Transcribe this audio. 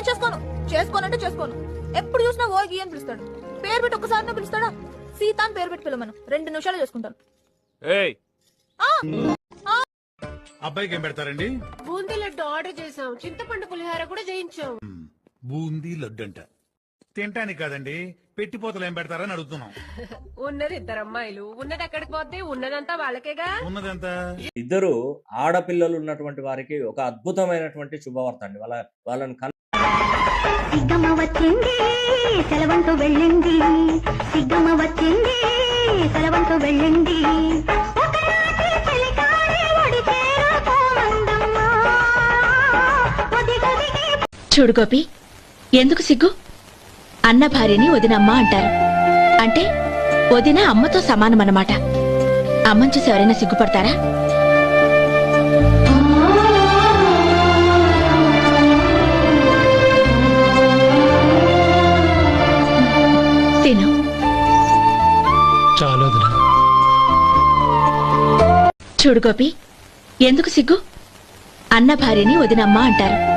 నేను చేసుకోను. చేసుకోనంటే చేసుకోను. ఎప్పుడు చూసినా ఓ గీ అని పిలుస్తాడు. పేరు పెట్టి ఒక్కసారి పిలుస్తాడా? సీత అని పేరు పెట్టి పిలవను రెండు నిమిషాలు చేసుకుంటాను. ఏయ్! అబ్బాయికి ఏం పెడతారండి? బూందీ లడ్డు ఆర్డర్ చేసాం చింతపండు పులిహోర కూడా చేయించాం. బూందీ లడ్డు అంట తినటానికి కాదండి పెట్టిపోతలు ఏం పెడతారని అడుగుతున్నాం. ఉన్నది ఇద్దరు అమ్మాయిలు. ఉన్నది ఎక్కడికి పోతే ఉన్నదంతా వాళ్ళకేగా? ఉన్నదెంత? ఇద్దరు ఆడపిల్లలు ఉన్నటువంటి వారికి ఒక అద్భుతమైనటువంటి శుభవార్త అండి. వాళ్ళ వాళ్ళని సిగ్గమ్మ వచ్చింది సెలవంటూ వెళ్ళింది. సిగ్గమ్మ వచ్చింది సెలవంటూ వెళ్ళింది చూడు గోపి ఎందుకు సిగ్గు? అన్న భార్యని వదినమ్మ అంటారు. అంటే వదిన అమ్మతో సమానమన్నమాట. అమ్మని చూసి ఎవరైనా సిగ్గుపడతారా? వదినా చూడు గోపి ఎందుకు సిగ్గు? అన్న భార్యని వదినమ్మ అంటారు.